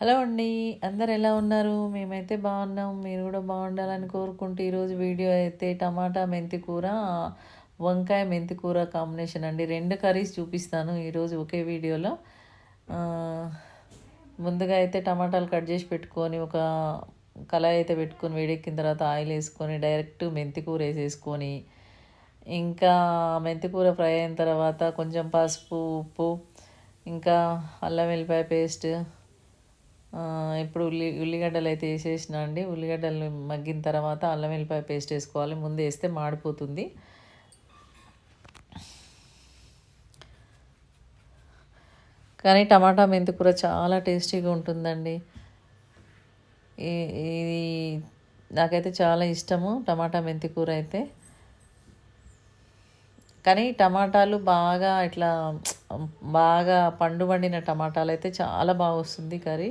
Hello అండి అందరు ఎలా ఉన్నారు? మేమైతే బాగున్నాం మీరు కూడా బాగుండాలని కోరుకుంటూ ఈరోజు వీడియో అయితే టమాటా మెంతి కూర వంకాయ మెంతి కూర కాంబినేషన్ అండి. రెండు కర్రీస్ చూపిస్తాను ఈరోజు ఒకే వీడియోలో. ముందుగా అయితే టమాటాలు కట్ చేసి పెట్టుకొని ఒక కళాయి అయితే పెట్టుకొని వేడెక్కిన తర్వాత ఆయిల్ వేసుకొని డైరెక్ట్ మెంతి కూర వేసేసుకొని ఇంకా మెంతి కూర ఫ్రై అయిన తర్వాత కొంచెం పసుపు ఉప్పు ఇంకా అల్లం వెల్లిపాయ పేస్ట్ ఇప్పుడు ఉల్లి ఉల్లిగడ్డలు అయితే వేసేసిన అండి. ఉల్లిగడ్డలు మగ్గిన తర్వాత అల్లం వెల్లిపాయ పేస్ట్ వేసుకోవాలి. ముందు వేస్తే మాడిపోతుంది. కానీ టమాటా మెంతి కూర చాలా టేస్టీగా ఉంటుందండి. ఇది నాకైతే చాలా ఇష్టము టమాటా మెంతి కూర అయితే. కానీ టమాటాలు బాగా ఇట్లా బాగా పండు పండిన టమాటాలు అయితే చాలా బాగా వస్తుంది కర్రీ.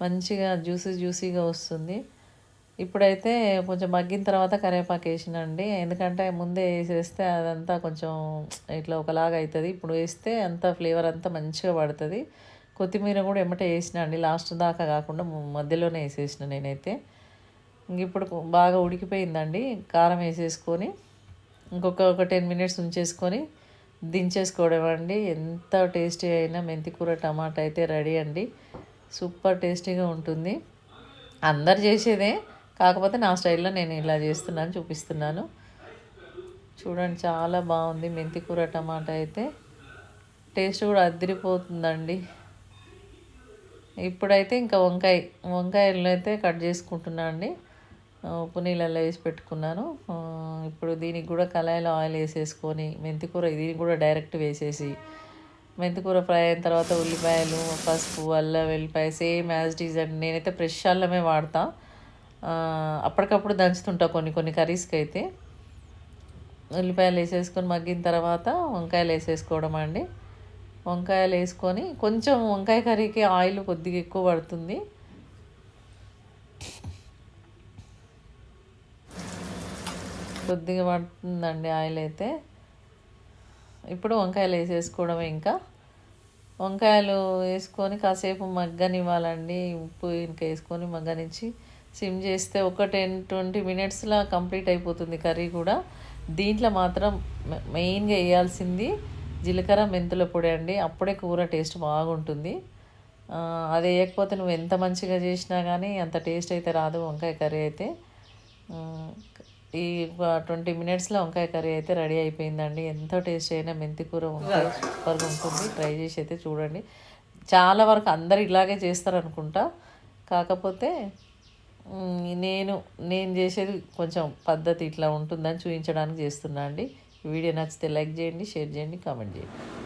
మంచిగా జ్యూసీ జ్యూసీగా వస్తుంది. ఇప్పుడైతే కొంచెం మగ్గిన తర్వాత కరివేపాకు వేసినండి. ఎందుకంటే ముందే వేసేస్తే అదంతా కొంచెం ఇట్లా ఒకలాగా అవుతుంది ఇప్పుడు వేస్తే అంత ఫ్లేవర్ అంతా మంచిగా పడుతుంది. కొత్తిమీర కూడా ఎమ్మటే వేసిన అండి. లాస్ట్ దాకా కాకుండా మధ్యలోనే వేసేసిన నేనైతే. ఇప్పుడు బాగా ఉడికిపోయిందండి. కారం వేసేసుకొని ఇంకొక ఒక టెన్ మినిట్స్ ఉంచేసుకొని దించేసుకోవడం అండి ఎంత టేస్టీ అయినా మెంతికూర టమాటా అయితే రెడీ అండి. సూపర్ టేస్టీగా ఉంటుంది. అందరు చేసేదే కాకపోతే నా స్టైల్లో నేను ఇలా చేస్తున్నాను చూపిస్తున్నాను. చూడండి చాలా బాగుంది మెంతికూర టమాటా అయితే. టేస్ట్ కూడా అదిరిపోతుందండి. ఇప్పుడైతే ఇంకా వంకాయ వంకాయలు అయితే కట్ చేసుకుంటున్నా అండి. ఉప్పు నీళ్ళల్లో వేసి పెట్టుకున్నాను. ఇప్పుడు దీనికి కూడా కళాయిలో ఆయిల్ వేసేసుకొని మెంతికూర దీనికి కూడా డైరెక్ట్ వేసేసి మెంతికూర ఫ్రై అయిన తర్వాత ఉల్లిపాయలు పసుపు అల్లం వెల్లిపాయ సేమ్ యాజ్ ఇట్ నేనైతే ఫ్రెష్ అల్లమే వాడతా. అప్పటికప్పుడు దంచుతుంటా కొన్ని కొన్ని కర్రీస్కి అయితే. ఉల్లిపాయలు వేసేసుకొని మగ్గిన తర్వాత వంకాయలు వేసేసుకోవడం అండి. వంకాయలు వేసుకొని కొంచెం వంకాయ కర్రీకి ఆయిల్ కొద్దిగా ఎక్కువ పడుతుంది. కొద్దిగా పడుతుందండి ఆయిల్ అయితే. ఇప్పుడు వంకాయలు వేసేసుకోవడమే ఇంకా. వంకాయలు వేసుకొని కాసేపు మగ్గనివ్వాలండి. ఉప్పు ఇంకా వేసుకొని మగ్గనిచ్చి సిమ్ చేస్తే ఒక టెన్ ట్వంటీ మినిట్స్లో కంప్లీట్ అయిపోతుంది కర్రీ కూడా. దీంట్లో మాత్రం మెయిన్గా వేయాల్సింది జీలకర్ర మెంతుల పొడి అండి. అప్పుడే కూర టేస్ట్ బాగుంటుంది. అది వేయకపోతే నువ్వు ఎంత మంచిగా చేసినా కానీ అంత టేస్ట్ అయితే రాదు వంకాయ కర్రీ అయితే. ఈ ట్వంటీ మినిట్స్లో వంకాయ కర్రీ అయితే రెడీ అయిపోయిందండి. ఎంతో టేస్ట్ అయినా మెంతి కూర వంకాయ సూపర్గా ఉంటుంది. ట్రై చేసి అయితే చూడండి. చాలా వరకు అందరు ఇలాగే చేస్తారు అనుకుంటా కాకపోతే నేను నేను చేసేది కొంచెం పద్ధతి ఇట్లా ఉంటుందని చూపించడానికి చేస్తున్నా అండి. వీడియో నచ్చితే లైక్ చేయండి షేర్ చేయండి కామెంట్ చేయండి.